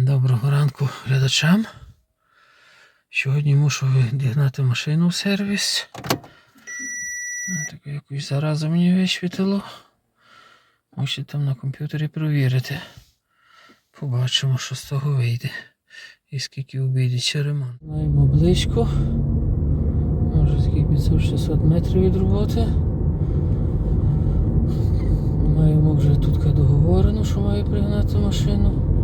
Доброго ранку глядачам. Сьогодні мушу відігнати машину в сервіс. Таке якусь заразу мені висвітило. Мушу там на комп'ютері провірити. Побачимо, що з того вийде. І скільки обійдеться ремонт. Маємо близько. Може скільки 500-600 метрів від роботи. Маємо вже тут договорено, що має пригнати машину.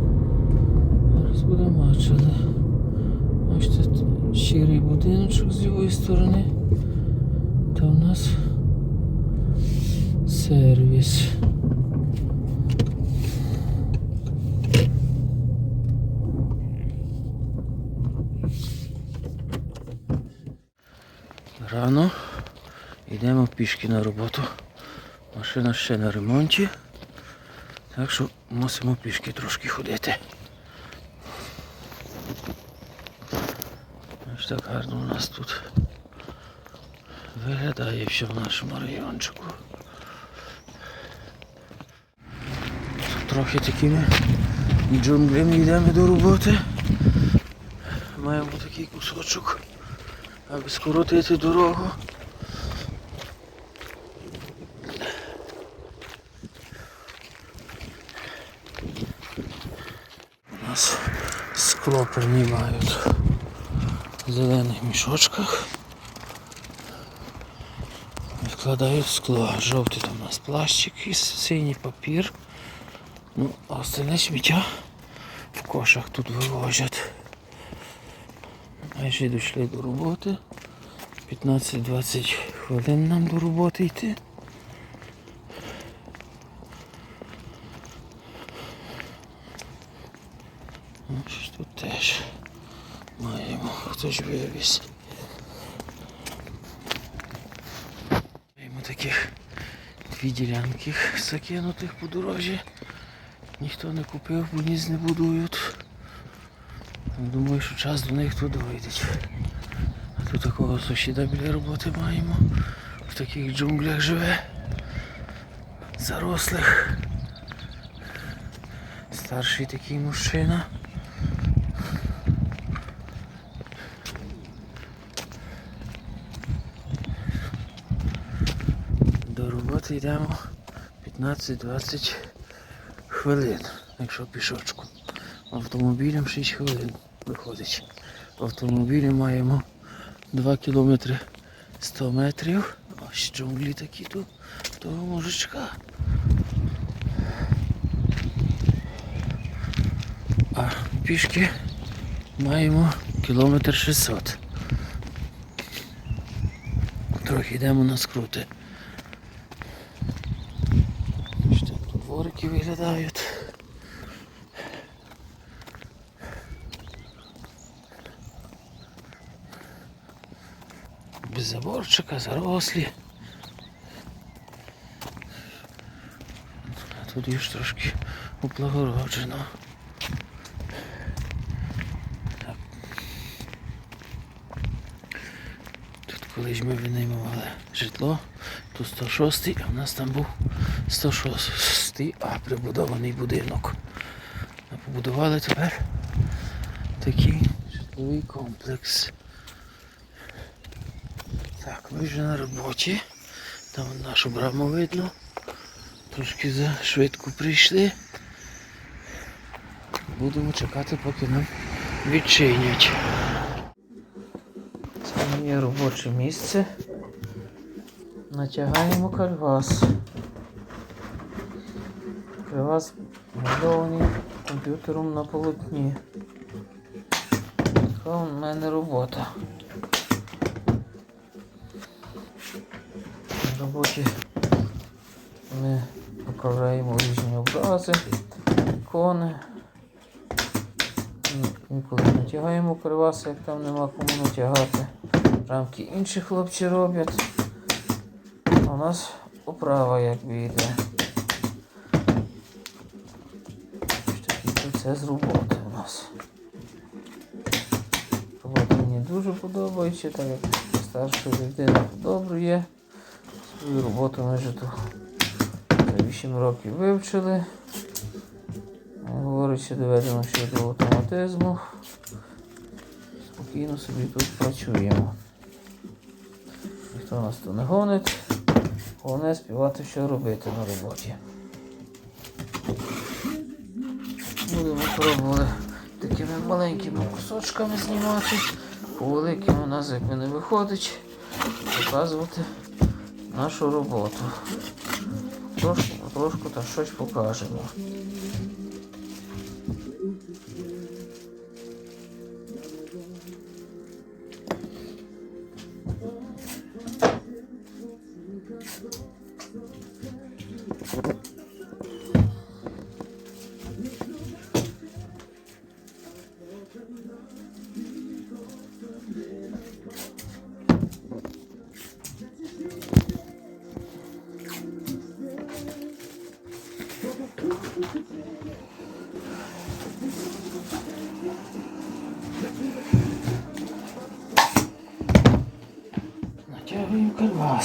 Зараз будемо бачили. Ось тут щирий будиночок з лівої сторони. Та у нас сервіс. Рано йдемо пішки на роботу. Машина ще на ремонті. Так що мусимо пішки трошки ходити. Ось так гарно у нас тут виглядає все в нашому райончику. Трохи такими джунглями йдемо до роботи. Маємо такий кусочок, аби скоротити дорогу. У нас скло приймають в зелених мішочках. Відкладають скло. Жовтий там у нас пластик і синій папір. Ну, а остальне сміття в кошах тут вивозять. Майже дійшли до роботи. 15-20 хвилин нам до роботи йти. Ось тут теж вивіз. Маємо таких дві ділянки закинутих по дорожі. Ніхто не купив, бо ніс не будують. Думаю, що час до них тут дойдеть. А тут такого сусіда біля роботи маємо. В таких джунглях живе. Зарослих. Старший такий мужчина. До роботи йдемо 15-20 хвилин, якщо пішочку. Автомобілем 6 хвилин виходить. В автомобілі маємо 2 кілометри 100 метрів. Ось джунглі такі тут, того мужичка. А пішки маємо кілометр 600. Трохи йдемо на скрути. Ось так дворики виглядають. Без заборчика, зарослі. Тут ж трошки облагороджено. Тут колись ми винаймували житло, тут 106, а в нас там був 106, а прибудований будинок. Побудували тепер такий житловий комплекс. Так, ми вже на роботі. Там нашу браму видно. Трошки за швидко прийшли. Будемо чекати, поки нам відчинять. Це моє робоче місце. Натягаємо кальвас. Кальвас будований комп'ютером на полотні. Така у мене робота. На роботі ми поправляємо різні образи, ікони. Ну, Інколи натягаємо криваси, як там нема кому натягати. Рамки інші хлопці роблять. У нас оправа якби йде. Ось Такий процес роботи у нас. Робота мені дуже подобається, так як старша людина подобрує. Свою роботу ми вже тут за 8 років вивчили. Говорить, доведено ще до автоматизму. Спокійно собі тут працюємо. Ніхто нас тут не гонить. Головне співати, що робити на роботі. Будемо пробувати такими маленькими кусочками знімати. По великим у нас якби не виходить. Показувати нашу роботу. Трошку, потрошку та щось покажемо. Натягуємо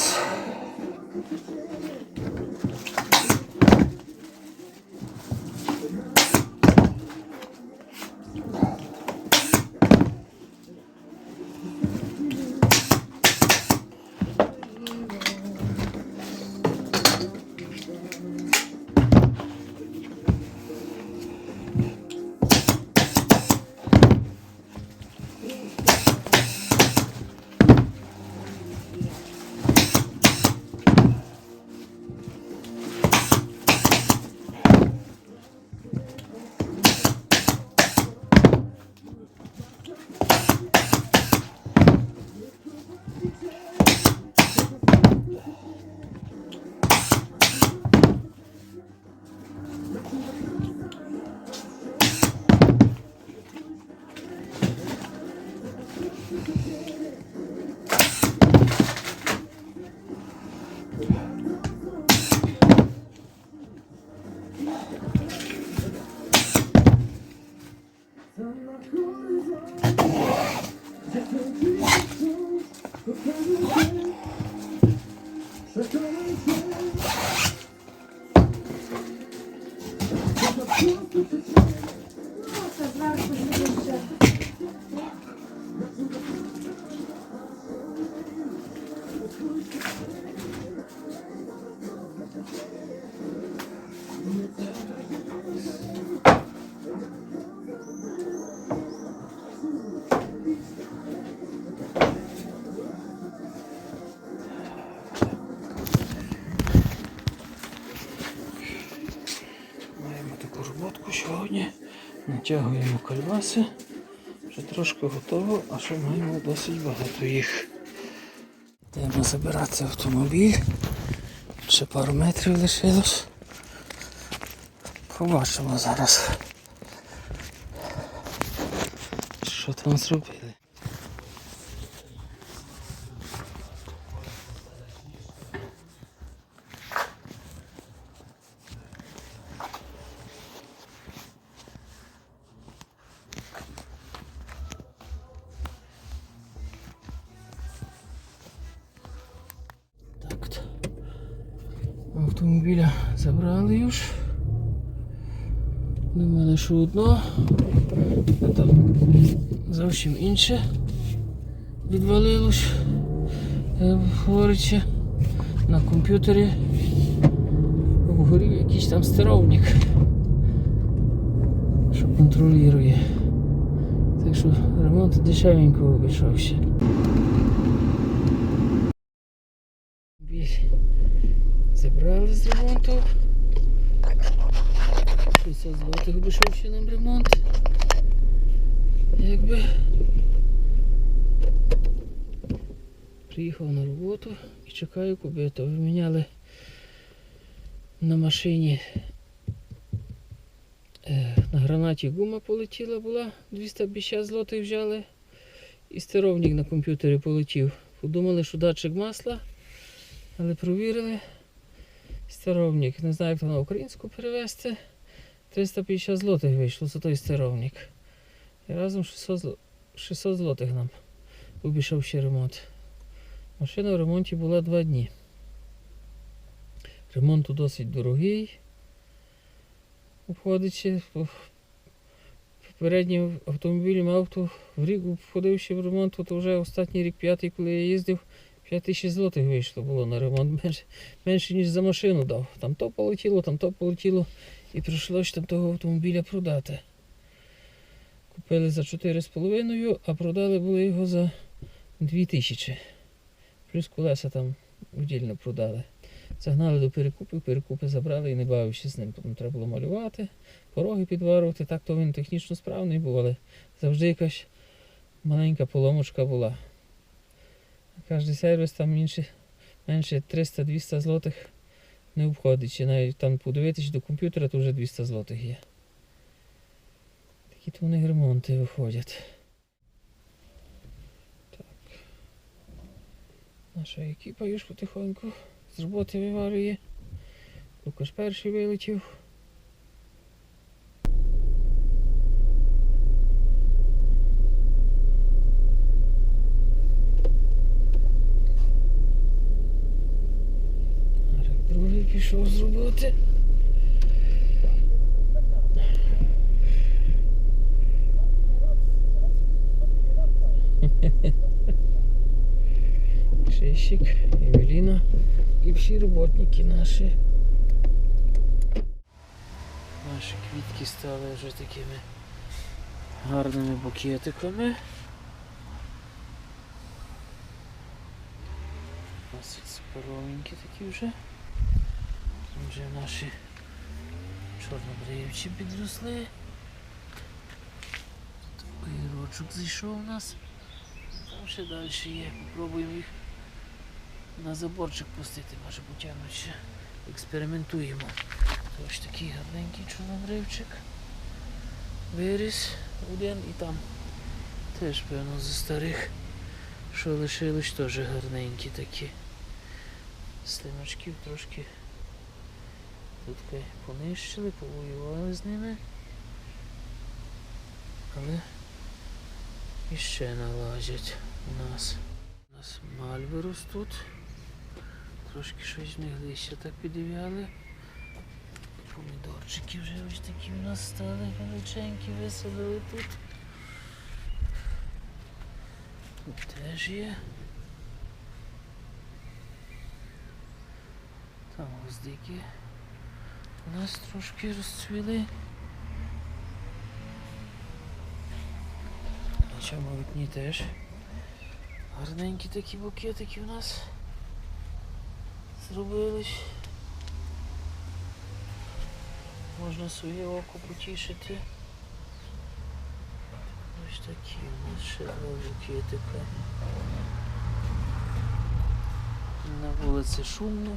карвас. Маємо роботку сьогодні. Натягуємо кальбаси. Вже трошки готово, а ще маємо досить багато їх. Йдемо забирати автомобіль. Ще пару метрів лишилось. Побачимо зараз. Що там зробили? Автомобіля забрали już. Думали, що одно. Там зовсім інше відвалилось. Як говориться, на комп'ютері вгорів якийсь там стеровник, що контролює. Так що ремонт дешевенько обійшовся. Біль забрали з ремонту. 60 злотих обійшов ще нам ремонт. Якби. Приїхав на роботу і чекаю кубиту. Виміняли на машині. е, На гранаті гума полетіла була, 250 злотих взяли. І стировник на комп'ютері полетів. Подумали, що датчик масла, але провірили. Стировник, не знаю, як то на українську перевести. 350 злотих вийшло за той стировник. І разом 600, зло- 600 злотих нам обійшов ще ремонт. Машина в ремонті була 2 дні. Ремонт досить дорогий. обходить ще. по- Попередній автомобіль мав то в рік входив ще в ремонт, то вже останній рік п'ятий, коли я їздив, 5 тисяч злотих вийшло було на ремонт. Менше, менше ніж за машину дав. Там то полетіло, там то полетіло. І прийшлося там того автомобіля продати. Купили за 4,5, а продали були його за 2 тисячі. Плюс колеса там віддільно продали. Загнали до перекупів, перекупи забрали і не бавивши з ним. Потім треба було малювати, пороги підварувати. Так то він технічно справний був, але завжди якась маленька поломочка була. Кожний сервіс там менше, менше 300-200 злотих не обходить. Чи навіть там подивитись до комп'ютера, то вже 200 злотих є. Такі то них ремонти виходять. Так. Наша екіпа już потихоньку з роботи виварює. Лукаш перший вилетів. Другий пішов з роботи. Шещик, Евелина і всі роботники наші. Наші квітки стали вже такими гарними букетиками. Досить суперовенькі такі вже. Вже наші чорнобривчі підросли. Огірочок зійшов у нас. Там ще далі є. Попробуємо їх на заборчик пустити, може потягнуть ще. Експериментуємо. Ось такий гарненький чорнобривчик. Виріс один і там теж, певно, зі старих, що лишились, теж гарненькі такі. Слиночків трошки тут понищили, повоювали з ними. Але іще налазять у нас. У нас мальви ростуть. Трошки щось в них листя так підів'яли. Помідорчики вже ось такі у нас стали величенькі, висадили тут. Тут теж є. Там гвоздики нас трошки розцвіли. Вікні теж гарненькі такі букетики у нас зробились. Можна своє око потішити. Ось такі у нас ще два букетика. На вулиці шумно,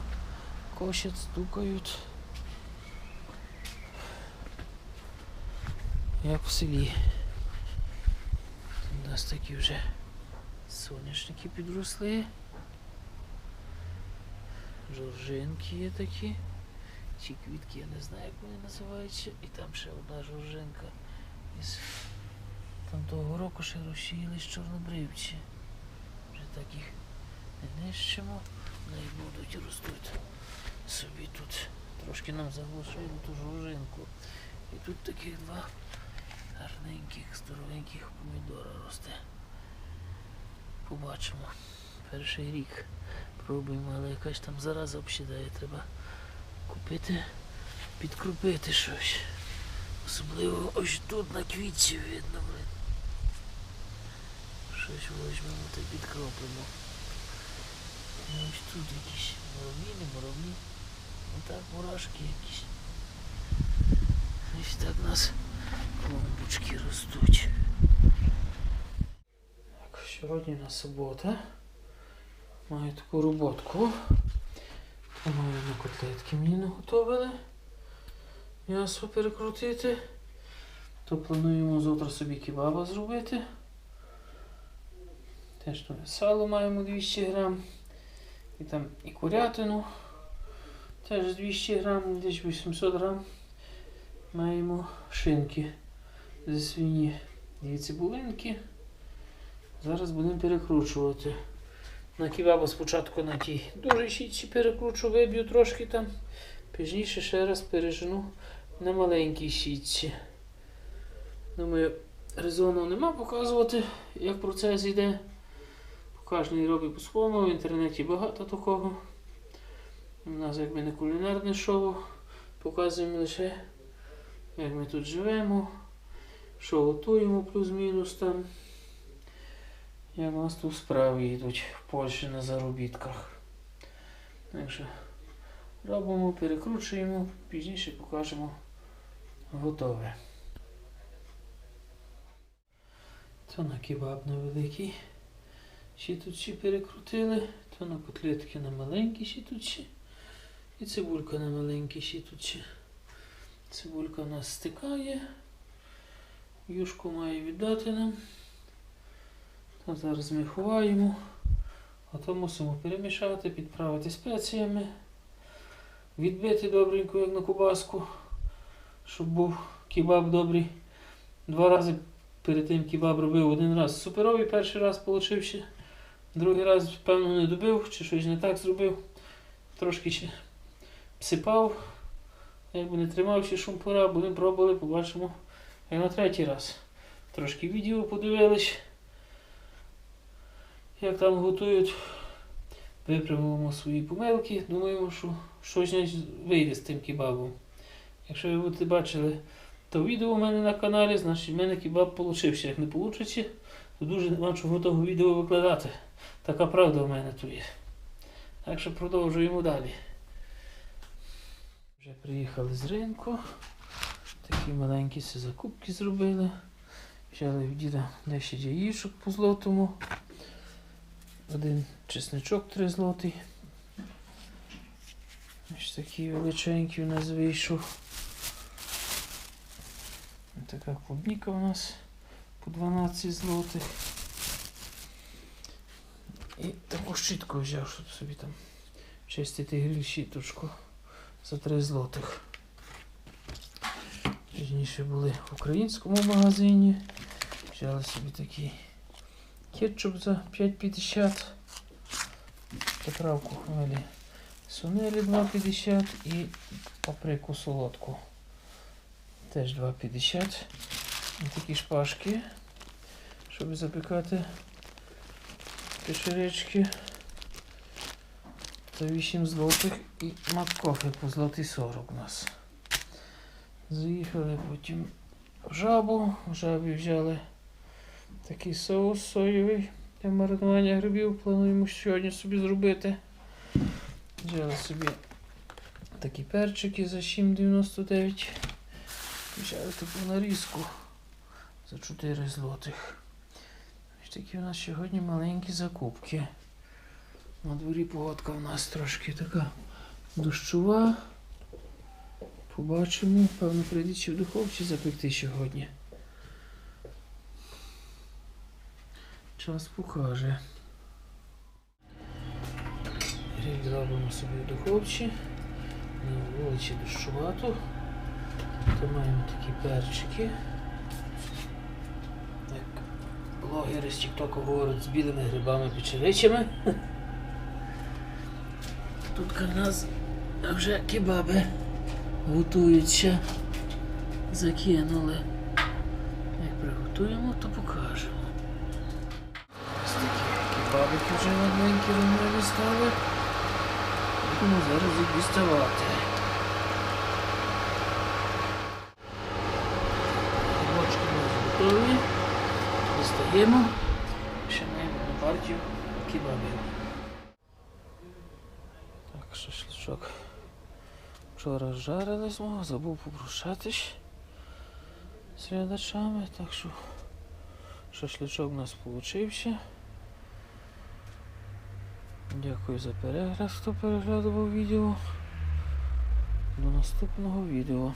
косять, стукають. Як в селі. У нас такі вже соняшники підросли. Жоржинки є такі. Ці квітки я не знаю, як вони називаються. І там ще одна жоржинка. Із там того року ще розсіялись чорнобривці. Вже так їх не нищимо. Вони будуть ростуть собі тут. Трошки нам заглушили ту жоржинку. І тут таких два гарненьких, здоровеньких помідора росте. Побачимо. Перший рік пробуємо, але якась там зараза обсідає. Треба купити, підкрупити щось. Особливо ось тут на квітці видно, блин. Щось візьмемо та підкропимо. І ось тут якісь муравлі, не муравлі. Отак мурашки якісь. Ось так нас клумбочки ростуть. Так, сьогодні у нас субота. Маю таку роботку. Маю на котлетки мені наготовили. М'ясо перекрутити. То плануємо завтра собі кебаба зробити. Теж тут сало маємо 200 грам. І там і курятину. Теж 200 грам, десь 800 грам. Маємо шинки зі свині. Дві цибулинки. Зараз будемо перекручувати. На кебабу спочатку на тій дуже щітці перекручу, виб'ю трошки там. Пізніше ще раз пережену на маленькій щітці. Думаю, резону нема показувати, як процес йде. Кожен робить по-своєму, в інтернеті багато такого. У нас якби не кулінарне шоу. Показуємо лише, як ми тут живемо, що готуємо плюс-мінус там. Як у нас тут справи йдуть в Польщі на заробітках. Так що робимо, перекручуємо, пізніше покажемо готове. То на кебаб невеликий. Ще тут ще перекрутили, то на котлетки на маленькі ще тут ще. І цибулька на маленькій ще тут ще. Цибулька у нас стикає. Юшку має віддати нам. Там зараз ми ховаємо. А то мусимо перемішати, підправити спеціями. Відбити добренько, як на кубаску, щоб був кебаб добрий. Два рази перед тим кебаб робив один раз суперовий, перший раз получився. Другий раз, певно, не добив, чи щось не так зробив. Трошки ще псипав. Якби не тримав ще шумпура, будемо пробували, побачимо. Як на третій раз. Трошки відео подивились, як там готують. Виправимо свої помилки. Думаємо, що щось вийде з тим кебабом. Якщо ви будете бачили то відео у мене на каналі, значить в мене кебаб получився. Як не вийде, то дуже нема чого того відео викладати. Така правда в мене тут є. Так що продовжуємо далі. Вже приїхали з ринку. Такі маленькі закупки зробили. Взяли в діда 10 яєчок по злотому. Один чесничок 3 злотий. Ось такий величенький у нас вийшов. Така клубніка у нас по 12 злотих. І таку щітку взяв, щоб собі там чистити гриль щіточку за 3 злотих. Пізніше були в українському магазині. Взяли собі такий кетчуп за 5,50. Поправку хмелі сунелі 2,50 і паприку солодку. Теж 2,50. І такі шпажки, щоб запікати печеречки. За 8 злотих і маккофе по злотий 40 у нас. Заїхали потім в жабу. В жабі взяли такий соус соєвий для маринування грибів. Плануємо сьогодні собі зробити. Взяли собі такі перчики за 7,99. Взяли таку нарізку за 4 злотих. Такі у нас сьогодні маленькі закупки. На дворі погодка у нас трошки така дощова. Побачимо, певно, прийде чи в духовці запекти сьогодні. Час покаже. Гриль робимо собі в духовці. На вулиці дощувато. То маємо такі перчики. Як блогери з Тіктоку говорять з білими грибами печеричами. Тут у нас вже кебаби готуються. Закинули. Як приготуємо, то покажемо. Ось такі кебабики вже маленькі румові стали. Будемо зараз їх діставати. Бочки у нас готові. Дістаємо. Ще маємо на партію кебабів. Шашличок. Вчора жарились мого, забув попрощатись з глядачами, так що шашличок у нас вийшов. Дякую за перегляд, хто переглядував відео. До наступного відео.